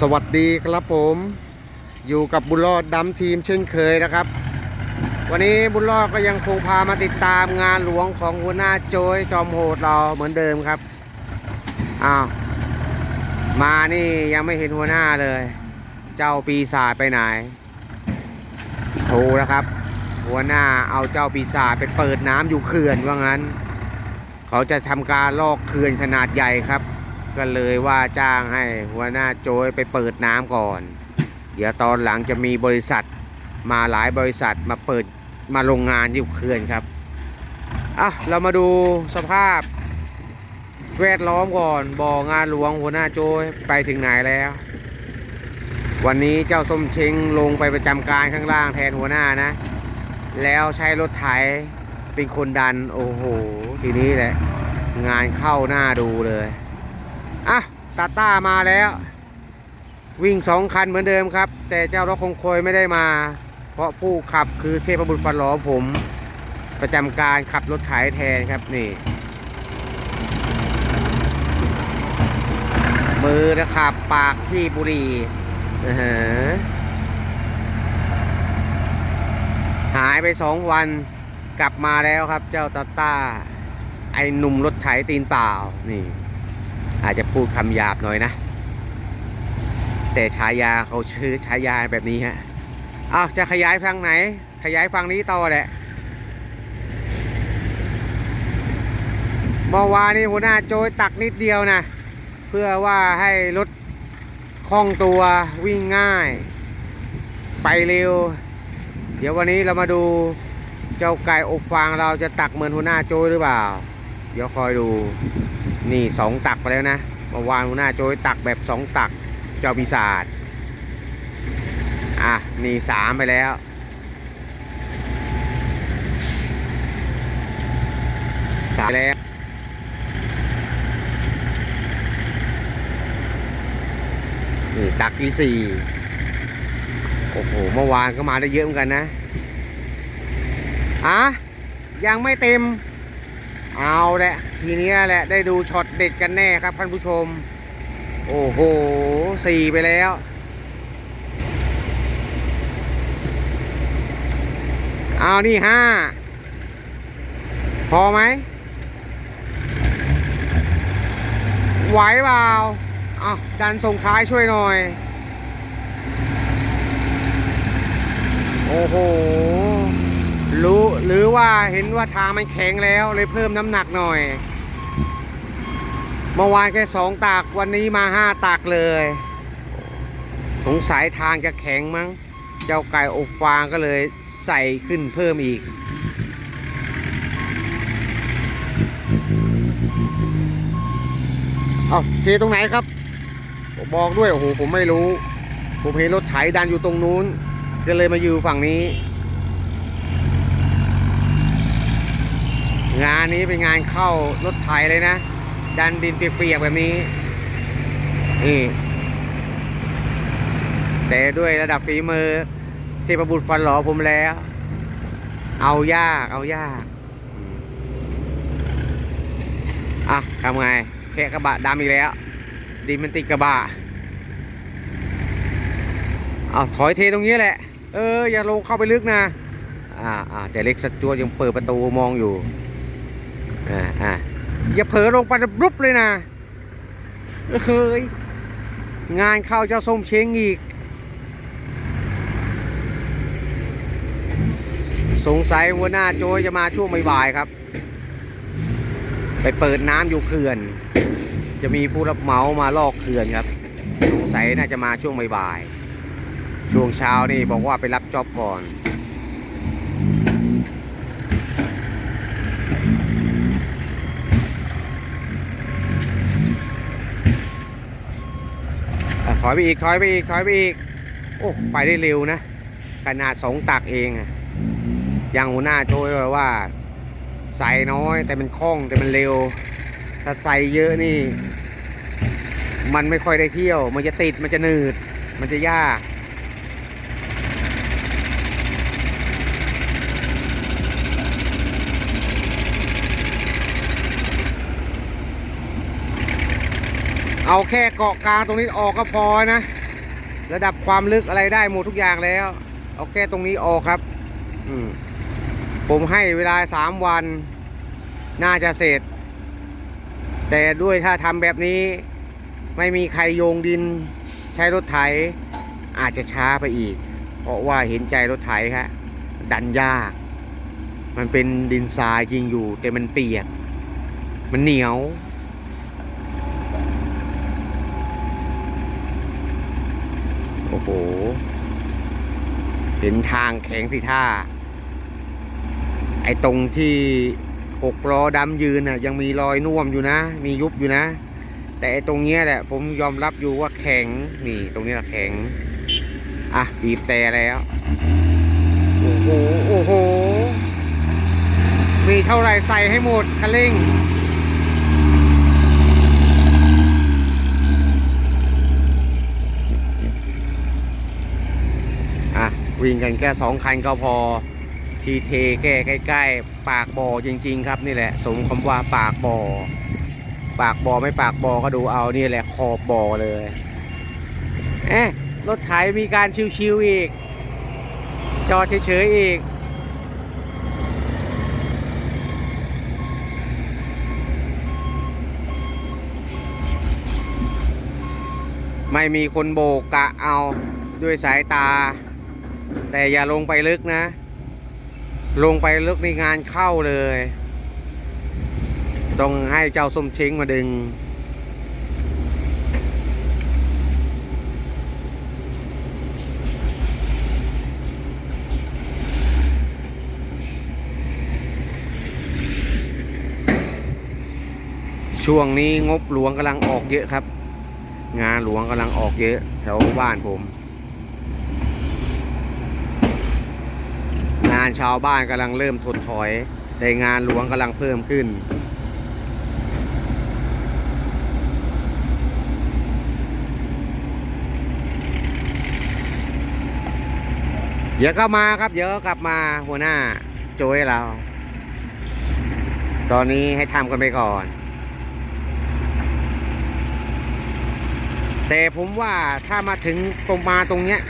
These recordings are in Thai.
สวัสดีครับผม อยู่กับบุญรอดดำทีมเช่นเคยนะครับ วันนี้บุญรอดก็ยังคงพามาติดตามงานหลวงของหัวหน้าโจยจอมโหดเราเหมือนเดิมครับอ้าวมานี่ยังไม่เห็นหัวหน้าเลย เจ้าปีศาจไปไหนโทรนะครับ หัวหน้าเอาเจ้าปีศาจไปเปิดน้ำอยู่เขื่อนว่างั้น เขาจะทำการลอกเขื่อนขนาดใหญ่ครับ ก็เลยว่าจ้างให้หัวหน้าโจยไปเปิดน้ำก่อน เดี๋ยวตอนหลังจะมีบริษัทมาหลายบริษัทมาเปิดมาโรงงานอยู่เขื่อนครับอะเรามาดูสภาพแวดล้อมก่อนบ่องานหลวงหัวหน้าโจยไปถึงไหนแล้ว วันนี้เจ้าส้มเชงลงไปประจำการข้างล่างแทนหัวหน้านะ แล้วใช้รถไถเป็นคนดันโอ้โห ทีนี้แหละ งานเข้าหน้าดูเลย อะตาต้ามาแล้ว วิ่งสองคันเหมือนเดิมครับ แต่เจ้ารถคงคอยไม่ได้มา เพราะผู้ขับคือเทพบุตรฟันหลอผม ประจำการขับรถไถแทนครับนี่ มือนะครับปากที่บุรีอ่าฮะหายไปสองวันกลับมาแล้วครับเจ้าตาต้า ไอ้หนุ่มรถไถตีนเปล่านี่ อาจจะพูดคำหยาบหน่อยนะ แต่ฉายาเขาชื่อฉายาแบบนี้ฮะอ้าวจะขยายฟังไหน ขยายฟังนี้ต่อแหละเมื่อวานนี้หัวหน้าโจยตักนิดเดียวนะ เพื่อว่าให้รถคล่องตัววิ่งง่าย ไปเร็ว เดี๋ยววันนี้เรามาดูเจ้าไก่อบฟางเราจะตักเหมือนหัวหน้าโจยหรือเปล่า เดี๋ยวคอยดู นี่สองตักไปแล้วนะเมื่อวานหัวหน้าโจยตักแบบสองตักเจ้าปีศาจอะนี่สามไปแล้ว สามแล้วนี่ตักที่สี่โอ้โห เมื่อวานก็มาได้เยอะเหมือนกันนะ อะ ยังไม่เต็ม เอาแหละ ทีนี้แหละได้ดูช็อตเด็ดกันแน่ครับท่านผู้ชม โอ้โหสี่ไปแล้วเอานี่ห้าพอไหมไหวเปล่าเอาดันส่งท้ายช่วยหน่อย โอ้โห รู้หรือว่าเห็นว่าทางมันแข็งแล้วเลยเพิ่มน้ำหนักหน่อย เมื่อวานแค่สองตากวันนี้มาห้าตากเลย สงสัยทางจะแข็งมั้ง เจ้าไก่อบฟางก็เลยใส่ขึ้นเพิ่มอีก เอาเทตรงไหนครับ บอกด้วยโอ้โหผมไม่รู้ ผมเห็นรถไถดันอยู่ตรงนู้น ก็เลยมาอยู่ฝั่งนี้ งานนี้เป็นงานเข้ารถไถเลยนะ ดันดินเปียกๆแบบนี้ นี่ แต่ด้วยระดับฝีมือเทพบุตรฟันหล่อผมแล้ว เอายาก เอายาก อะทำไง แค่กระบะดำอีกแล้ว ดินมันติดกระบะเอาถอยเทตรงนี้แหละ เออ อย่าลงเข้าไปลึกนะ อ่าอ่าแต่เล็กสัจจวยังเปิดประตูมองอยู่ อ่าอ่าอย่าเผลอลงไปรุบเลยนะเฮ้ยงานเข้าเจ้าส้มเช้งอีก สงสัยหัวหน้าโจยจะมาช่วงบ่ายๆครับ ไปเปิดน้ำอยู่เขื่อน จะมีผู้รับเหมามาลอกเขื่อนครับ สงสัยน่าจะมาช่วงบ่ายๆช่วงเช้านี่บอกว่าไปรับจ็อบก่อน ถอยไปอีกถอยไปอีกถอยไปอีก โอ้ไปได้เร็วนะ ขนาดสองตักเองอะยังหัวหน้าโจยว่าใส่น้อยแต่มันคล่องแต่มันเร็ว ถ้าใส่เยอะนี่ มันไม่ค่อยได้เที่ยว มันจะติดมันจะหนืด มันจะยาก เอาแค่เกาะกลางตรงนี้ออกก็พอนะ ระดับความลึกอะไรได้หมดทุกอย่างแล้ว เอาแค่ตรงนี้ออกครับ อืมผมให้เวลาสามวัน น่าจะเสร็จ แต่ด้วยถ้าทำแบบนี้ ไม่มีใครโยงดิน ใช้รถไถ อาจจะช้าไปอีก เพราะว่าเห็นใจรถไถครับดันยาก มันเป็นดินทรายจริงอยู่ แต่มันเปียก มันเหนียว อ้โห เห็นทางแข็งสิท่า ไอ้ตรงที่หกล้อดำยืนน่ะ ยังมีรอยน่วมอยู่นะ มียุบอยู่นะ แต่ไอ้ตรงเนี้ยแหละ ผมยอมรับอยู่ว่าแข็ง นี่ ตรงนี้แหละแข็ง อะบีบแต่แล้ว โอ้โห โอ้โห มีเท่าไหร่ใส่ให้หมดคันเร่ง อะ วิ่งกันแค่สองคันก็พอทีเทแก้ใกล้ๆ ปากบ่อจริง ๆ ครับนี่แหละ สมคำว่าปากบ่อปากบ่อไม่ปากบ่อก็ดูเอานี่แหละขอบบ่อเลยเอ๊ะรถไถมีการชิวๆอีก จอดเฉยๆอีกไม่มีคนโบกกะเอาด้วยสายตา แต่อย่าลงไปลึกนะ ลงไปลึกในงานเข้าเลย ต้องให้เจ้าส้มช้งมาดึง ช่วงนี้งบหลวงกำลังออกเยอะครับ งานหลวงกำลังออกเยอะ แถวบ้านผมานชาวบ้านกำลังเริ่มถดถอย แต่งานหลวงกำลังเพิ่มขึ้น เดี๋ยวก็มาครับ เดี๋ยวก็กลับมาหัวหน้าโจยเรา ตอนนี้ให้ทำกันไปก่อน แต่ผมว่าถ้ามาถึงตรงมาตรงเนี้ย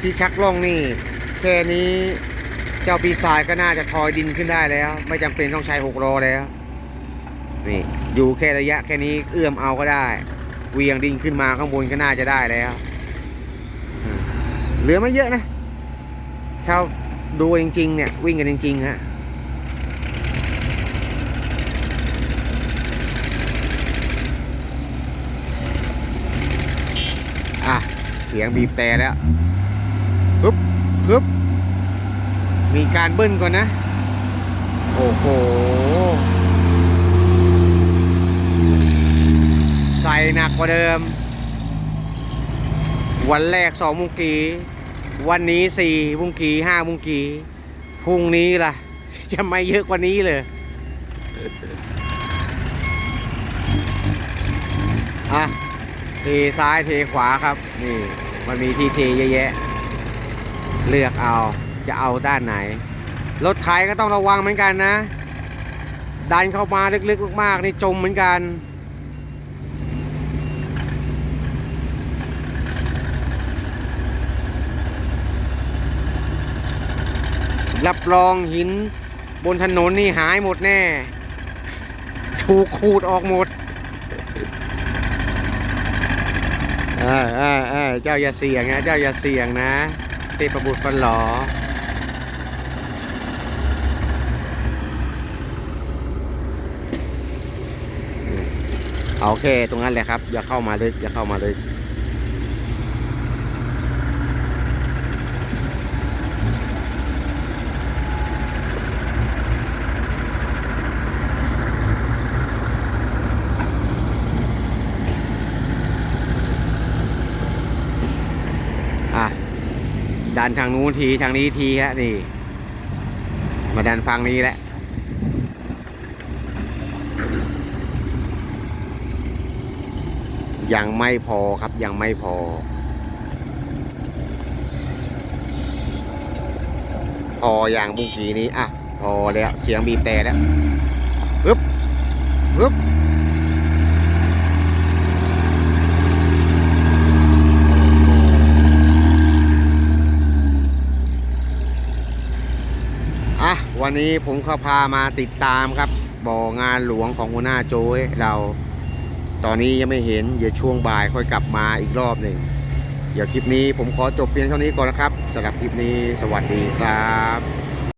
ที่ชักล่องนี่แค่นี้ เจ้าปีศาจก็น่าจะทอยดินขึ้นได้แล้ว ไม่จำเป็นต้องใช้หกล้อแล้วนี่อยู่แค่ระยะแค่นี้เอื้อมเอาก็ได้เวียงดินขึ้นมาข้างบนก็น่าจะได้แล้วเหลือไม่เยอะนะชาวดูจริงๆเนี่ยวิ่งกันจริงๆฮะอะเสียงบีบแต่แล้วฮึบฮึบ มีการเบิ้ลก่อนนะ โอ้โห ใส่หนักกว่าเดิม วันแรกสองมุงกีวันนี้สี่มุงกีห้ามุงกีพรุ่งนี้ล่ะ จะไม่เยอะกว่านี้เลยอะเทซ้ายเทขวาครับ นี่ มันมีที่เทเยอะแยะ เลือกเอา จะเอาด้านไหน รถไถก็ต้องระวังเหมือนกันนะ ดันเข้ามาลึกๆมากๆนี่จมเหมือนกัน รับรองหินบนถนนนี่หายหมดแน่ ถูกขูดออกหมดเออเออเออเจ้าอย่าเสี่ยงนะ เจ้าอย่าเสี่ยงนะเทพบุตรฟันหลอเอา โอเค ตรงนั้นแหละครับ อย่าเข้ามาลึก อย่าเข้ามาลึก อะ ดันทางนู้นที ทางนี้ทีฮะนี่ มาดันฟังนี้แหละ ยังไม่พอครับยังไม่พอ พออย่างเมื่อกี้นี้อะพอแล้วเสียงบีบแต่แล้วปึ๊บปึ๊บอะวันนี้ผมก็พามาติดตามครับบ่องานหลวงของหัวหน้าโจ้เรา ตอนนี้ยังไม่เห็น เดี๋ยวช่วงบ่ายค่อยกลับมาอีกรอบหนึ่ง เดี๋ยวคลิปนี้ผมขอจบเพียงเท่านี้ก่อนนะครับสำหรับคลิปนี้สวัสดีครับ